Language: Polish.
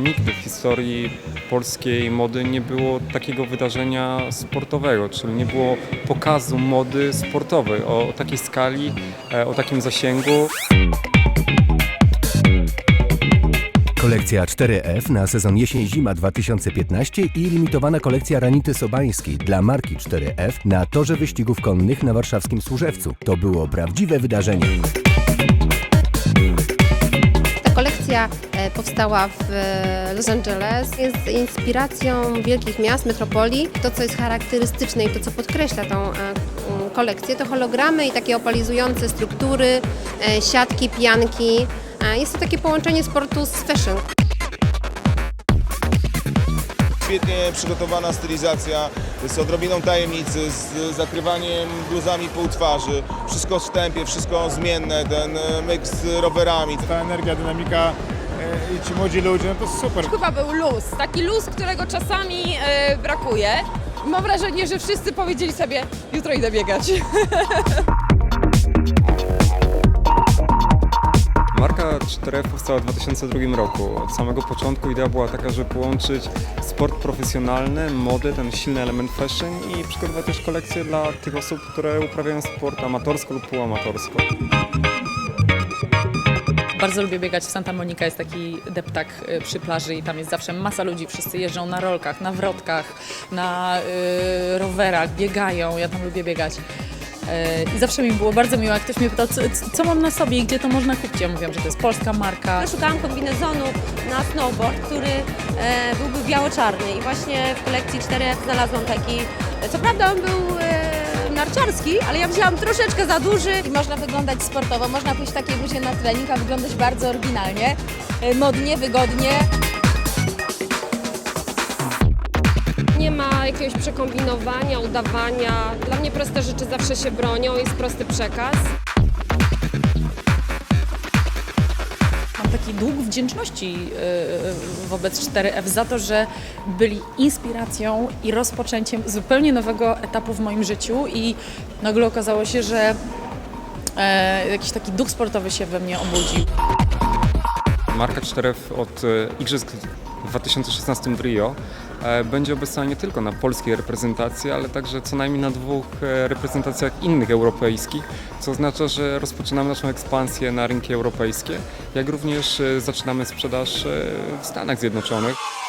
Nigdy w historii polskiej mody nie było takiego wydarzenia sportowego, czyli nie było pokazu mody sportowej o takiej skali, e, o takim zasięgu. Kolekcja 4F na sezon jesień-zima 2015 i limitowana kolekcja Ranity Sobańskiej dla marki 4F na torze wyścigów konnych na warszawskim Służewcu. To było prawdziwe wydarzenie. Kolekcja e, powstała w e, Los Angeles. Jest inspiracją wielkich miast, metropolii. To, co jest charakterystyczne i to, co podkreśla tą e, kolekcję, to hologramy i takie opalizujące struktury, siatki, pianki. Jest to takie połączenie sportu z fashion. Świetnie przygotowana stylizacja z odrobiną tajemnicy, z zakrywaniem bluzami pół twarzy. Wszystko w tempie, wszystko zmienne, ten e, myk z rowerami. ta energia, dynamika e, i ci młodzi ludzie, no to super. Chyba był luz, taki luz, którego czasami e, brakuje. Mam wrażenie, że wszyscy powiedzieli sobie, jutro idę biegać. Marka 4F powstała w 2002 roku. Od samego początku idea była taka, żeby połączyć sport profesjonalny, modę, ten silny element fashion i przygotować też kolekcję dla tych osób, które uprawiają sport amatorsko lub półamatorsko. Bardzo lubię biegać w Santa Monica, jest taki deptak y, przy plaży i tam jest zawsze masa ludzi, wszyscy jeżdżą na rolkach, na wrotkach, na y, rowerach, biegają, ja tam lubię biegać. Y, I zawsze mi było bardzo miło, jak ktoś mnie pytał, co, co mam na sobie i gdzie to można kupić. Ja mówiłam, że to jest polska marka. Szukałam kombinezonu na snowboard, który e, byłby biało-czarny i właśnie w kolekcji 4F znalazłam taki, co prawda on był e, narciarski, ale ja wzięłam troszeczkę za duży. I można wyglądać sportowo, można pójść w takiej buzie na trening, a wyglądać bardzo oryginalnie, e, modnie, wygodnie. Ma jakiegoś przekombinowania, udawania. Dla mnie proste rzeczy zawsze się bronią, jest prosty przekaz. Mam taki dług wdzięczności y, wobec 4F za to, że byli inspiracją i rozpoczęciem zupełnie nowego etapu w moim życiu i nagle okazało się, że e, jakiś taki duch sportowy się we mnie obudził. Marka 4F od e, Igrzysk w 2016 w Rio będzie obecna nie tylko na polskiej reprezentacji, ale także co najmniej na dwóch e, reprezentacjach innych europejskich, co oznacza, że rozpoczynamy naszą ekspansję na rynki europejskie, jak również e, zaczynamy sprzedaż e, w Stanach Zjednoczonych.